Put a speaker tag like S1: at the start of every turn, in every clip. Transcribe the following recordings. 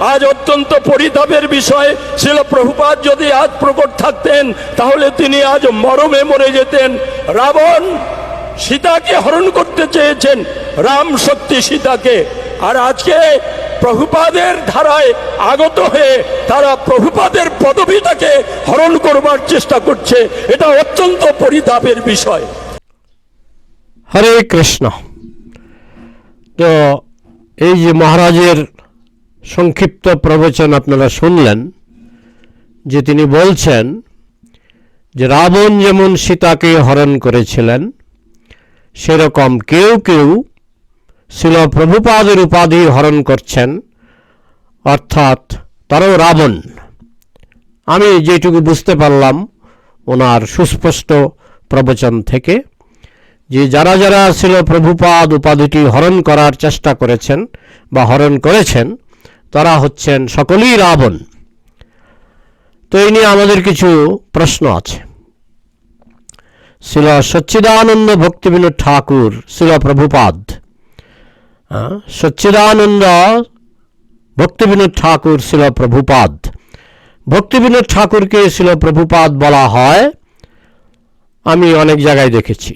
S1: আজ অত্যন্ত পরিতাপের বিষয়। ছিল প্রভুপাত যদি আজ প্রকট থাকতেন, তাহলে তিনি আজ মরমে মরে যেতেন। রাবণ সীতাকে হরণ করতে চেয়েছেন, রাম সত্যি সীতাকে। আর আজকে প্রভুপাদের ধারায় আগত হয়ে তারা প্রভুপাদের পদবিটাকে হরণ করবার চেষ্টা করছে। এটা অত্যন্ত পরিতাপের বিষয়।
S2: হরে কৃষ্ণ। তো এই যে মহারাজের সংক্ষিপ্ত প্রবচন আপনারা শুনলেন, যে তিনি বলছেন যে রাবণ যেমন সীতাকে হরণ করেছিলেন, সেরকম কেউ কেউ শিল প্রভুপাদের উপাধি হরণ করছেন, অর্থাৎ তারাও রাবণ। আমি যেটুকু বুঝতে পারলাম ওনার সুস্পষ্ট প্রবচন থেকে, যে যারা যারা ছিল প্রভুপাদ উপাধিটি হরণ করার চেষ্টা করেছেন বা হরণ করেছেন তারা হচ্ছেন সকলেই রাবণ। তো এই নিয়ে আমাদের কিছু প্রশ্ন আছে। শিল সচ্চিদানন্দ ভক্তিবিনোদ ঠাকুর, শিল প্রভুপাদ সচ্চিদানন্দ ভক্তিবিনোদ ঠাকুর, শিল প্রভুপাদ। ভক্তিবিনোদ ঠাকুরকে শিল প্রভুপাদ বলা হয়, আমি অনেক জায়গায় দেখেছি।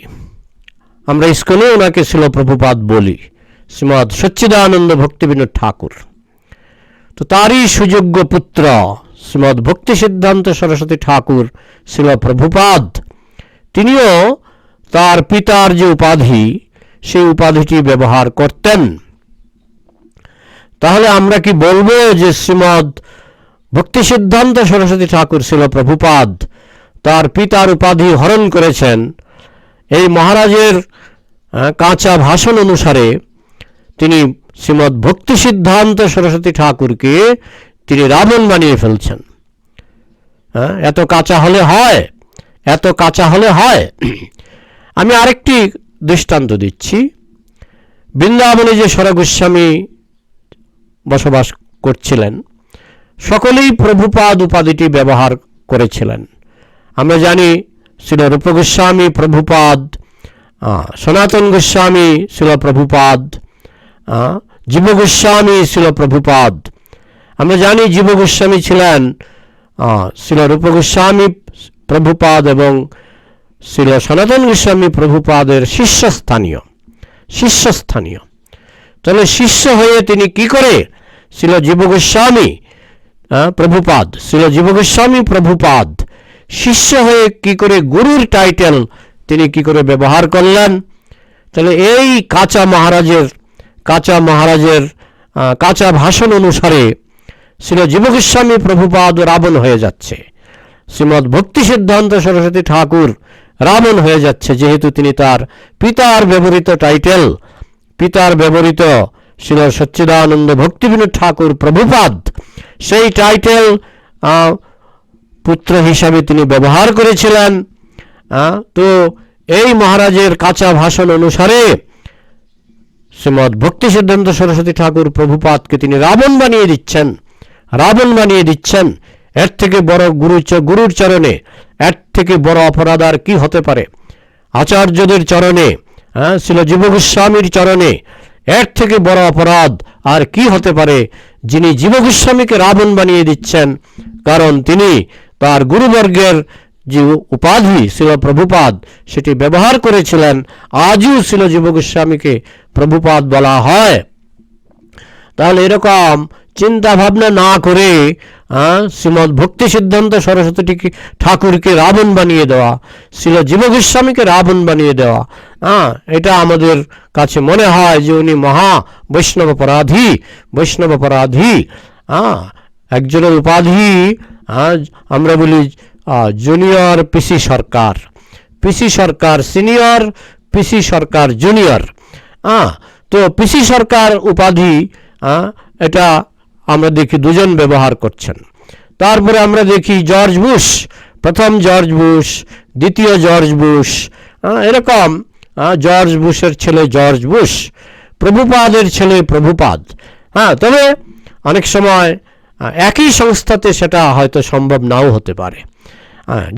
S2: আমরা ইস্কনে ওনাকে শিলপ্রভুপাদ বলি, শ্রীমৎ সচ্চিদানন্দ ভক্তিবিনোদ ঠাকুর। তো তারই সুযোগ্য পুত্র শ্রীমৎ ভক্তি সিদ্ধান্ত সরস্বতী ঠাকুর শিলপ্রভুপাদ তিনিও তার পিতার যে উপাধি, সেই উপাধিটি ব্যবহার করতেন। তাহলে আমরা কি বলব যে শ্রীমৎ ভক্তি সিদ্ধান্ত সরস্বতী ঠাকুর শিলপ্রভুপাদ তার পিতার উপাধি হরণ করেছেন? এই মহারাজের কাঁচা ভাষণ অনুসারে তিনি শ্রীমৎ ভক্তি সিদ্ধান্ত সরস্বতী ঠাকুরকে তিনি রাবণ বানিয়ে ফেলছেন। হ্যাঁ, এত কাঁচা হলে হয় এত কাঁচা হলে হয়। আমি আরেকটি দৃষ্টান্ত দিচ্ছি। বৃন্দাবনে যে সরগোস্বামী বসবাস করছিলেন সকলেই প্রভুপাদ উপাধিটি ব্যবহার করেছিলেন। আমরা জানি শ্রীল রূপ গোস্বামী প্রভুপাদ সনাতন গোস্বামী শিল প্রভুপাদ জীব গোস্বামী শিল প্রভুপাদ। আমরা জানি জীব গোস্বামী ছিলেন আহ, শিল রূপ গোস্বামী প্রভুপাদ এবং শিল সনাতন গোস্বামী প্রভুপাদের শীর্ষস্থানীয় শীর্ষস্থানীয় তাহলে শিষ্য হয়ে তিনি কি করে? শিল জীব গোস্বামী আহ, প্রভুপাদ শিল জীব গোস্বামী প্রভুপাদ শিষ্য হয়ে কি করে গুরুর টাইটেল তিনি কি করে ব্যবহার করলেন? তাহলে এই কাঁচা মহারাজের কাঁচা মহারাজের কাঁচা ভাষণ অনুসারে ছিল জীবগোস্বামী প্রভুপাদ রাবণ হয়ে যাচ্ছে। শ্রীমৎ ভক্তি সিদ্ধান্ত সরস্বতী ঠাকুর রাবণ হয়ে যাচ্ছে, যেহেতু তিনি তার পিতার ব্যবহৃত টাইটেল। পিতার ব্যবহৃত শিল সচ্চিদানন্দ ভক্তিবিনোদ ঠাকুর প্রভুপাদ, সেই টাইটেল পুত্র হিসাবে তিনি ব্যবহার করেছিলেন। তো এই মহারাজের কাঁচা ভাষণ অনুসারে শ্রীমৎ ভক্তি সিদ্ধান্ত সরস্বতী ঠাকুর প্রভুপাদকে তিনি রাবণ বানিয়ে দিচ্ছেন, রাবণ বানিয়ে দিচ্ছেন। এর থেকে বড় গুরু গুরুর চরণে, এর থেকে বড় অপরাধ আর কি হতে পারে? আচার্যদের চরণে হ্যাঁ ছিল জীবগোস্বামীর চরণে, এর থেকে বড় অপরাধ আর কি হতে পারে? যিনি জীবগোস্বামীকে রাবণ বানিয়ে দিচ্ছেন, কারণ তিনি তার গুরুবর্গের যে উপাধি ছিল প্রভুপাদ, সেটি ব্যবহার করেছিলেন। আজও ছিল জীবগোস্বামীকে প্রভুপাদ বলা হয়। তাহলে এরকম চিন্তা ভাবনা না করে আহ, শ্রীমৎ ভক্তি সিদ্ধান্ত সরস্বতী ঠাকুরকে রাবণ বানিয়ে দেওয়া শিল জীবগোস্বামীকে রাবণ বানিয়ে দেওয়া হ্যাঁ এটা আমাদের কাছে মনে হয় যে উনি মহা বৈষ্ণব অপরাধী বৈষ্ণব অপরাধী হ্যাঁ একজনের উপাধি আমরা বলি junior PC Sarkar PC Sarkar senior PC Sarkar junior. হ্যাঁ তো পিসি সরকার উপাধি এটা আমরা দেখি দুজন ব্যবহার করছেন। তারপরে আমরা দেখি জর্জ বুশ, প্রথম জর্জ বুশ, দ্বিতীয় জর্জ বুশ এরকম জর্জ বুশের ছেলে জর্জ বুশ, প্রভুপাদের ছেলে প্রভুপাদ। হ্যাঁ তবে অনেক সময় একই সংস্থাতে সেটা হয়তো সম্ভব নাও হতে পারে।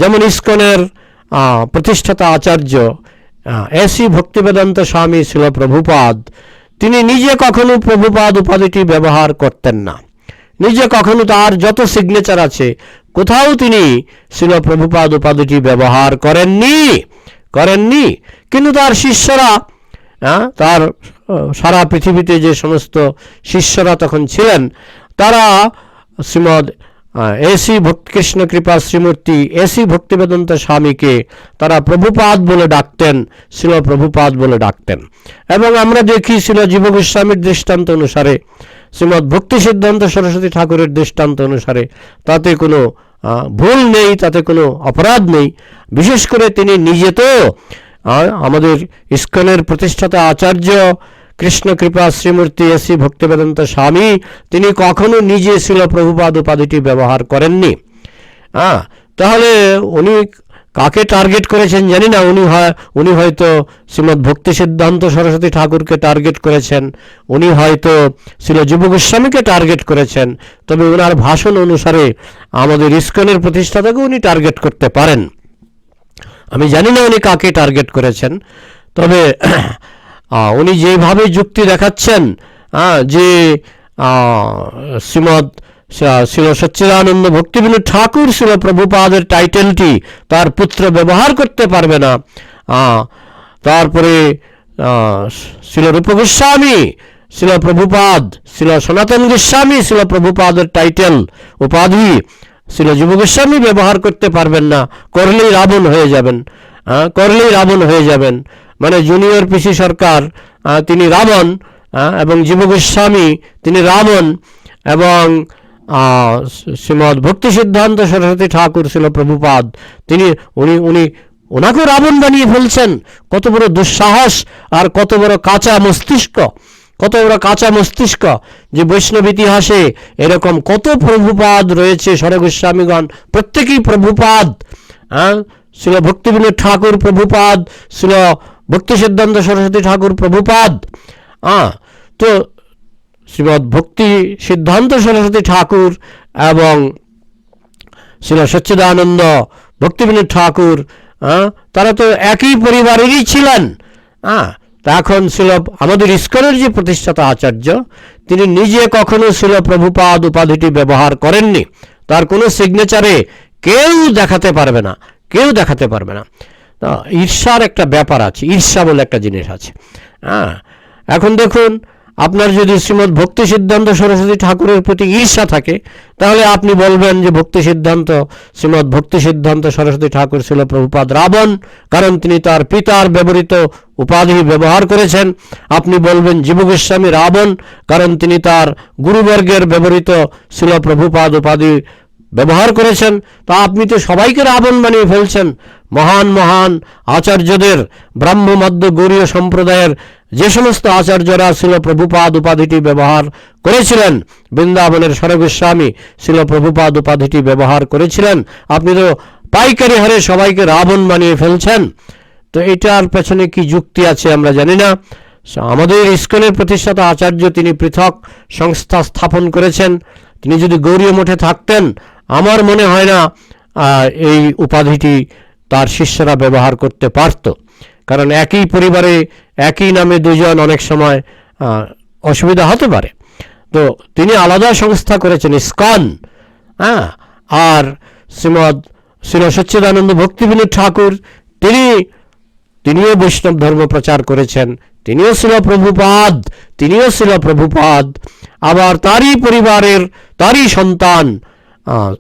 S2: যেমন ইস্কনের প্রতিষ্ঠাতা আচার্য এসি ভক্তিবেদান্ত স্বামী ছিল প্রভুপাদ। তিনি নিজে কখনো প্রভুপাদ উপাধিটি ব্যবহার করতেন না। নিজে কখনো তার যত সিগনেচার আছে, কোথাও তিনি শিল প্রভুপাদ উপাধিটি ব্যবহার করেননি করেননি। কিন্তু তার শিষ্যরা তার সারা পৃথিবীতে যে সমস্ত শিষ্যরা তখন ছিলেন, তারা শ্রীমদ এসি কৃষ্ণ কৃপা শ্রীমূর্তি, এসি ভক্তিবেদন্ত স্বামীকে তারা প্রভুপাদ বলে ডাকতেন, শিল প্রভুপাদ বলে ডাকতেন। এবং আমরা দেখি শিল জীব গোস্বামীর দৃষ্টান্ত অনুসারে শ্রীমদ ভক্তি সিদ্ধান্ত সরস্বতী ঠাকুরের দৃষ্টান্ত অনুসারে তাতে কোনো ভুল নেই, তাতে কোনো অপরাধ নেই। বিশেষ করে তিনি নিজে তো আমাদের ইস্কনের প্রতিষ্ঠাতা আচার্য কৃষ্ণ কৃপা, শ্রীমূর্তি এসি, ভক্তিবেদান্ত স্বামী, তিনি কখনো নিজে শিল প্রভুপাদ উপাধিটি ব্যবহার করেননি। হ্যাঁ তাহলে উনি কাকে টার্গেট করেছেন জানি না, উনি হয়, উনি হয়তো শ্রীমৎ ভক্তি সিদ্ধান্ত সরস্বতী ঠাকুরকে টার্গেট করেছেন, উনি হয়তো শিল যুব গোস্বামীকে টার্গেট করেছেন, তবে ওনার ভাষণ অনুসারে আমাদের ইস্কনের প্রতিষ্ঠাতাকে উনি টার্গেট করতে পারেন। আমি জানি না উনি কাকে টার্গেট করেছেন, তবে উনি যেভাবে যুক্তি দেখাচ্ছেন যে আহ, শ্রীমৎ শিল সচ্চিদানন্দ ভক্তিবিনোদ ঠাকুর শিল প্রভুপাদের টাইটেলটি তার পুত্র ব্যবহার করতে পারবে না। তারপরে শিল রূপ গোস্বামী শিল প্রভুপাদ শিল সনাতন গোস্বামী শিল প্রভুপাদের টাইটেল উপাধি শিল যুব গোস্বামী ব্যবহার করতে পারবেন না। করলেই রাবণ হয়ে যাবেন। করলেই রাবণ হয়ে যাবেন। মানে জুনিয়র পিসি সরকার তিনি রাবণ এবং জীব গোস্বামী তিনি রাবণ এবং আহ, শ্রীমৎ ভক্তি সিদ্ধান্ত সরস্বতী ঠাকুর ছিল প্রভুপাদ। তিনি উনি উনি ওনাকেও রাবণ বানিয়ে ফেলছেন। কত বড় দুঃসাহস আর কত বড় কাঁচা মস্তিষ্ক কত বড় কাঁচা মস্তিষ্ক যে বৈষ্ণব ইতিহাসে এরকম কত প্রভুপাদ রয়েছে স্বরগোস্বামীগণ প্রত্যেকেই প্রভুপাদ হ্যাঁ ছিল ভক্তিবিনোদ ঠাকুর প্রভুপাদ ছিল ভক্তি সিদ্ধান্ত সরস্বতী ঠাকুর প্রভুপাদ। হ্যাঁ তো শ্রীমৎ ভক্তি সিদ্ধান্ত সরস্বতী ঠাকুর এবং শিল সচ্চিদানন্দ ভক্তিবিনোদ ঠাকুর হ্যাঁ, তারা তো একই পরিবারেরই ছিলেন। হ্যাঁ এখন ছিল আমাদের ইস্কনের যে প্রতিষ্ঠাতা আচার্য তিনি নিজে কখনো ছিল প্রভুপাদ উপাধিটি ব্যবহার করেননি। তার কোনো সিগনেচারে কেউ দেখাতে পারবে না কেউ দেখাতে পারবে না। ঈর্ষার একটা ব্যাপার আছে, ঈর্ষা বলে একটা জিনিস আছে। হ্যাঁ এখন দেখুন, আপনার যদি শ্রীমৎ ভক্তি সিদ্ধান্ত সরস্বতী ঠাকুরের প্রতি ঈর্ষা থাকে, তাহলে আপনি বলবেন যে ভক্তি সিদ্ধান্ত শ্রীমৎ ভক্তি সিদ্ধান্ত সরস্বতী ঠাকুর ছিল প্রভুপাদ রাবণ, কারণ তিনি তার পিতার ব্যবহৃত উপাধি ব্যবহার করেছেন। আপনি বলবেন জীব গোস্বামী রাবণ, কারণ তিনি তার গুরুবর্গের ব্যবহৃত ছিল প্রভুপাদ উপাধি ব্যবহার করেছেন। তা আপনি তো সবাইকে রাবণ বানিয়ে ফেলছেন। মহান মহান আচার্যদের ব্রাহ্ম মধ্য গৌরীয় সম্প্রদায়ের যে সমস্ত আচার্যরা ছিল প্রভুপাদ উপাধিটি ব্যবহার করেছিলেন, বৃন্দাবনের স্বরগোস্বামী ছিল প্রভুপাদ উপাধিটি ব্যবহার করেছিলেন, আপনি তো পাইকারি হারে সবাইকে রাবণ বানিয়ে ফেলছেন। তো এটার পেছনে কি যুক্তি আছে আমরা জানি না। আমাদের ইস্কনের প্রতিষ্ঠাতা আচার্য তিনি পৃথক সংস্থা স্থাপন করেছেন। তিনি যদি গৌরীয় মঠে থাকতেন, আমার মনে হয় না এই উপাধিটি তার শিষ্যরা ব্যবহার করতে পারত। কারণ একই পরিবারে একই নামে দুজন অনেক সময় অসুবিধা হতে পারে। তো তিনি আলাদা সংস্থা করেছেন ইস্কন। হ্যাঁ আর শ্রীমদ শ্রী সচ্চিদানন্দ ভক্তিবিনোদ ঠাকুর তিনি তিনিও বৈষ্ণব ধর্ম প্রচার করেছেন তিনিও ছিল প্রভুপাদ তিনিও ছিল প্রভুপাদ আবার তারই পরিবারের তারই সন্তান আহ,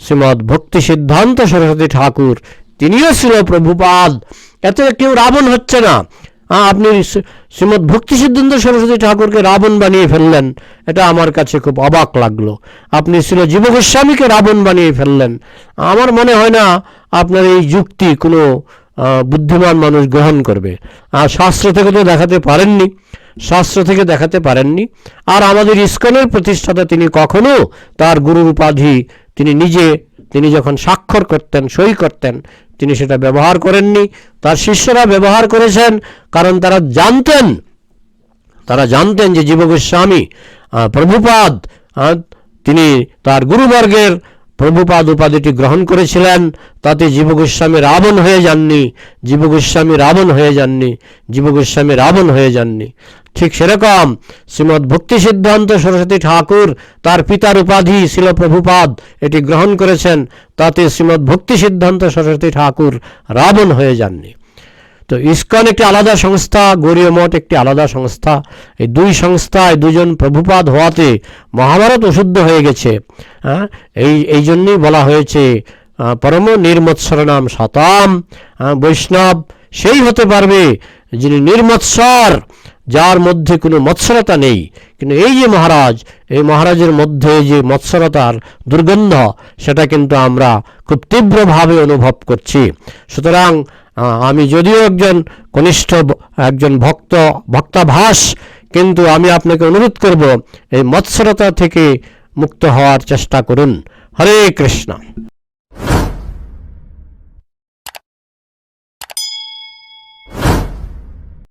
S2: শ্রীমৎ ভক্তি সিদ্ধান্ত সরস্বতী ঠাকুর তিনিও ছিল প্রভুপাদ। এতে কেউ রাবণ হচ্ছে না। আপনি শ্রী- শ্রীমৎ ভক্তি সিদ্ধান্ত সরস্বতী ঠাকুরকে রাবণ বানিয়ে ফেললেন। এটা আমার কাছে খুব অবাক লাগল। আপনি ছিল জীব গোস্বামীকে রাবণ বানিয়ে ফেললেন। আমার মনে হয় না আপনার এই যুক্তি কোনো বুদ্ধিমান মানুষ গ্রহণ করবে। আর শাস্ত্র থেকে তো দেখাতে পারেননি। শাস্ত্র থেকে দেখাতে পারেননি। আর আমাদের ইস্কনের প্রতিষ্ঠাতা তিনি কখনো তার গুরুর উপাধি তিনি নিজে, তিনি যখন স্বাক্ষর করতেন, সই করতেন তিনি সেটা ব্যবহার করেননি, তার শিষ্যরা ব্যবহার করেছেন, কারণ তারা জানতেন তারা জানতেন যে জীব গোস্বামী প্রভুপাদ তিনি তার গুরুবর্গের প্রভুপাদ উপাধিটি গ্রহণ করেছিলেন, তাতে জীব গোস্বামী রাবণ হয়ে যাননি, জীব গোস্বামী রাবণ হয়ে যাননি, জীব গোস্বামী রাবণ হয়ে যাননি। ঠিক সেরকম। শ্রীমৎ ভক্তি সিদ্ধান্ত সরস্বতী ঠাকুর তার পিতার উপাধি ছিল প্রভুপাদ এটি গ্রহণ করেছেন। তাতে শ্রীমৎ ভক্তি সিদ্ধান্ত সরস্বতী ঠাকুর রাবণ হয়ে যাননি। তো ইসকন একটি আলাদা সংস্থা গৌরীয় মঠ একটি আলাদা সংস্থা। এই দুই সংস্থায় দুজন প্রভুপাদ হওয়াতে মহাভারত অশুদ্ধ হয়ে গেছে। হ্যাঁ? এই এই জন্যই বলা হয়েছে পরম নির্মৎসর নাম শতাম আহ, বৈষ্ণব সেই হতে পারবে যিনি নির্মৎসর। যার মধ্যে কোনো মৎসরতা নেই। কিন্তু এই যে মহারাজ, এই মহারাজের মধ্যে যে মৎসরতার দুর্গন্ধ, সেটা কিন্তু আমরা খুব তীব্রভাবে অনুভব করছি। সুতরাং আমি যদিও একজন কনিষ্ঠ একজন ভক্ত, ভক্তাভাস, কিন্তু আমি আপনাকে অনুরোধ করব, এই মৎসরতা থেকে মুক্ত হওয়ার চেষ্টা করুন। হরে কৃষ্ণ।